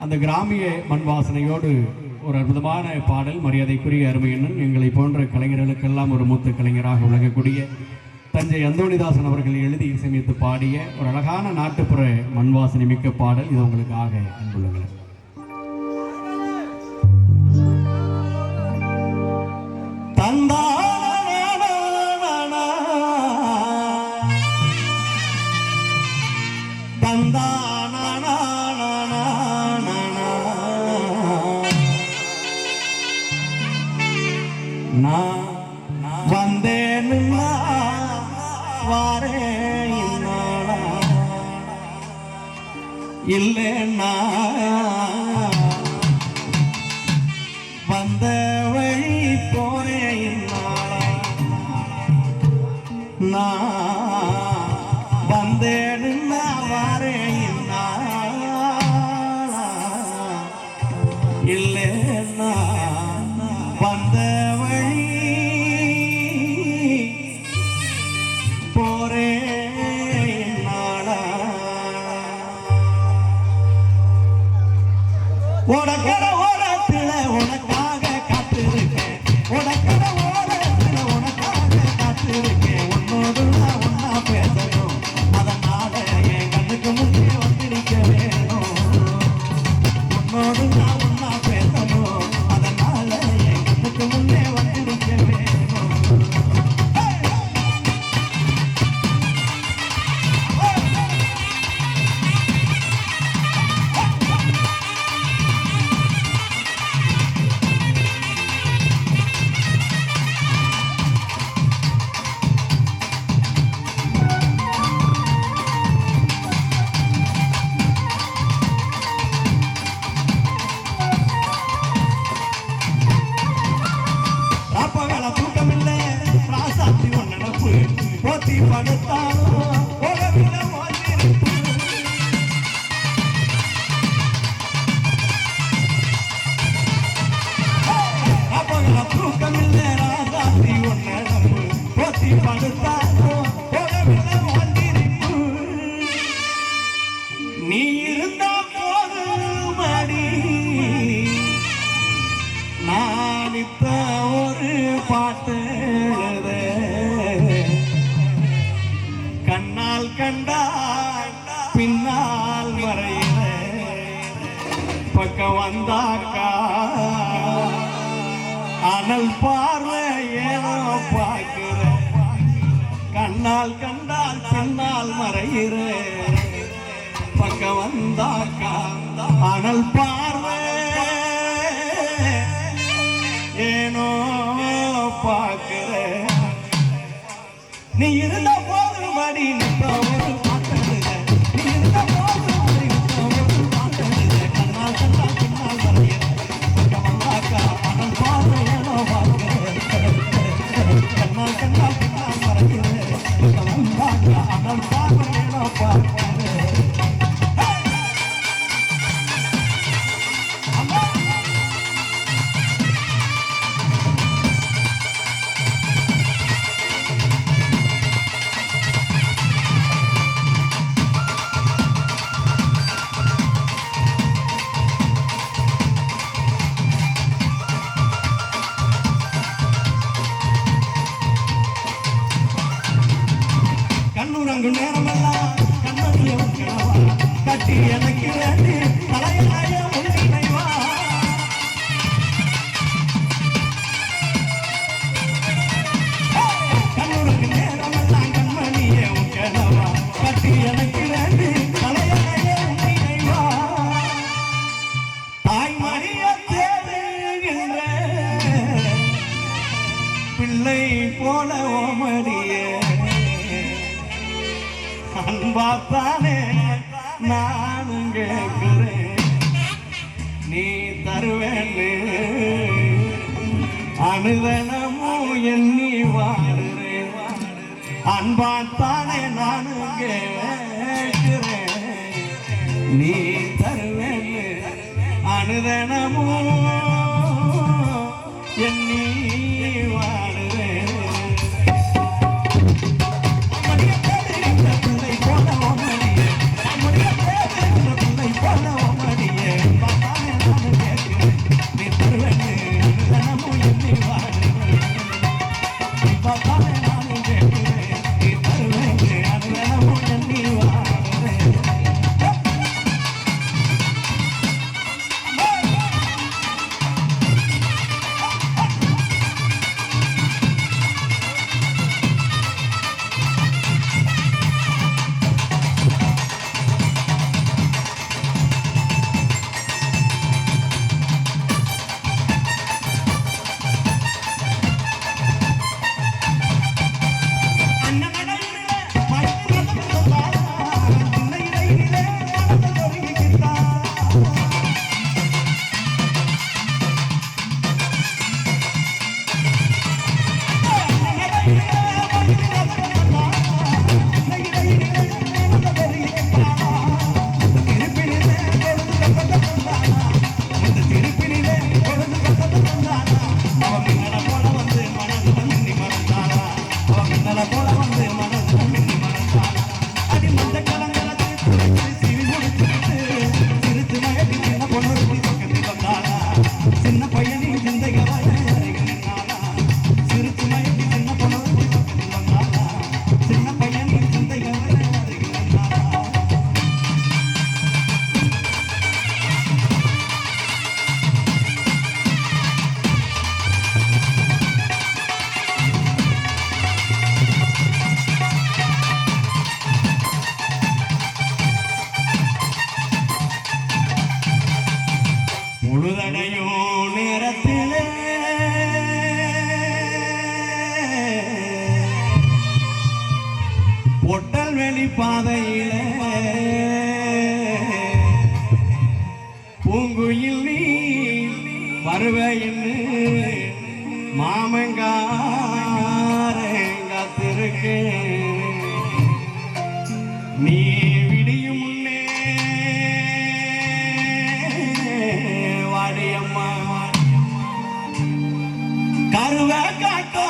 அந்த கிராமிய மண் வாசனையோடு ஒரு அற்புதமான பாடல் மரியாதைக்குரிய அருமையண்ணன் எங்களை போன்ற கலைஞர்களுக்கெல்லாம் ஒரு மூத்த கலைஞராக விளங்கக்கூடிய தஞ்சை அந்தோணிதாசன் அவர்கள் எழுதி இசையமைத்து பாடிய ஒரு அழகான நாட்டுப்புற மண் வாசனை மிக்க பாடல். இது உங்களுக்காக அன்புள்ளவர்கள் நான் வந்தேனுன்னா வாரேன் இல்லைன்னா வந்த வழி போறேன் நான் ಕಾಣುತ್ತಾವ வந்தாக்கா. அனல் பார்வை ஏதோ பார்க்கிற. கண்ணால் கண்டால் கண்ணால் மறையிற. பக்கம் வந்தாக்கா அனல் பார்வை. ஏனோ பார்க்கிற. நீ இருந்த போதும் மடி நின்ற கண்ணுறங்கும் நேரமெல்லாம் கண்ணதிய கட்டிய அன்பாத்தானே நானும் கேட்கிறேன். நீ தருவேன்னு அனுதனமும் எண்ணி வாடுறேன் அன்பாத்தானே நானும் கேட்கிறேன். நீ தருவேன்னு அனுதனமும் முழுதடையோ நேரத்தில். பொட்டல் வெளி பாதையிலே. பூங்குயில் நீ வருவேன்னு மாமங்காரங்க திருக்கே. நீ அருவ காட்டும்